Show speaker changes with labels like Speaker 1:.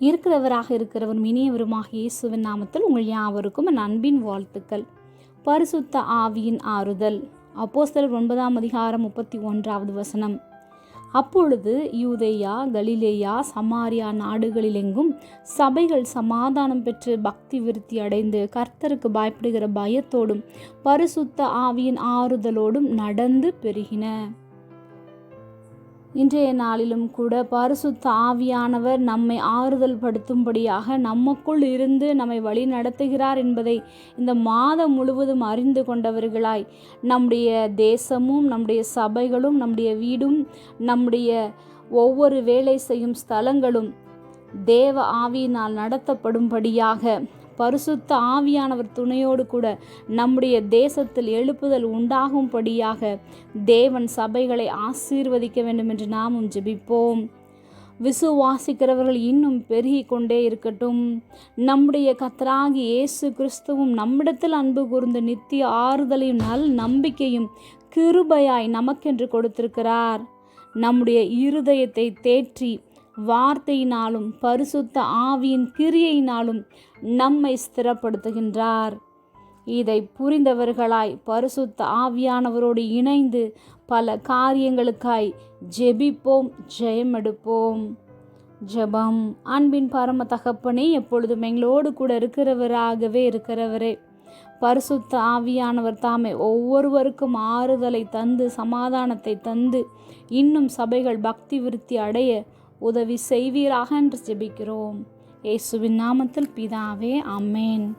Speaker 1: இருக்கிறவராக இருக்கிறவர் இனியவருமாக இயேசுவின் நாமத்தில் உங்கள் யாவருக்கும் என் அன்பின் வாழ்த்துக்கள். பரிசுத்த ஆவியின் ஆறுதல். அப்போஸ்தலர் ஒன்பதாம் அதிகாரம் முப்பத்தி ஒன்றாவது வசனம். அப்பொழுது யூதேயா கலிலேயா சமாரியா நாடுகளிலெங்கும் சபைகள் சமாதானம் பெற்று பக்தி விருத்தி அடைந்து கர்த்தருக்கு பயப்படுகிற பயத்தோடும் பரிசுத்த ஆவியின் ஆறுதலோடும் நடந்து பெருகின. இன்றைய நாளிலும் கூட பரிசுத்த ஆவியானவர் நம்மை ஆறுதல் படுத்தும்படியாக நமக்குள் இருந்து நம்மை வழி நடத்துகிறார் என்பதை இந்த மாதம் முழுவதும் அறிந்து கொண்டவர்களாய் நம்முடைய தேசமும் நம்முடைய சபைகளும் நம்முடைய வீடும் நம்முடைய ஒவ்வொரு வேலை செய்யும் ஸ்தலங்களும் தேவ ஆவியினால் நடத்தப்படும்படியாக பரிசுத்த ஆவியானவர் துணையோடு கூட நம்முடைய தேசத்தில் எழுப்புதல் உண்டாகும்படியாக தேவன் சபைகளை ஆசீர்வதிக்க வேண்டும் என்று நாமும் ஜெபிப்போம். விசுவாசிக்கிறவர்கள் இன்னும் பெருகி கொண்டே இருக்கட்டும். நம்முடைய கத்தராகி இயேசு கிறிஸ்துவும் நம்மிடத்தில் அன்பு கூர்ந்து நித்திய ஆறுதலையும் நல் நம்பிக்கையும் கிருபையாய் நமக்கென்று கொடுத்திருக்கிறார். நம்முடைய இருதயத்தை தேற்றி வார்த்தையினாலும் பரிசுத்த ஆவியின் கிரியையினாலும் நம்மை ஸ்திரப்படுத்துகின்றார். இதை புரிந்தவர்களாய் பரிசுத்த ஆவியானவரோடு இணைந்து பல காரியங்களுக்காய் ஜெபிப்போம் ஜெயமெடுப்போம். ஜெபம். அன்பின் பரம தகப்பனே எப்பொழுதும் எங்களோடு கூட இருக்கிறவராகவே இருக்கிறவரே. பரிசுத்த ஆவியானவர் தாமே ஒவ்வொருவருக்கும் ஆறுதலை தந்து சமாதானத்தை தந்து இன்னும் சபைகள் பக்தி விருத்தி அடைய உதவி செய்வீராக என்று ஜெபிக்கிறோம். இயேசுவின் நாமத்தில் பிதாவே அம்மேன்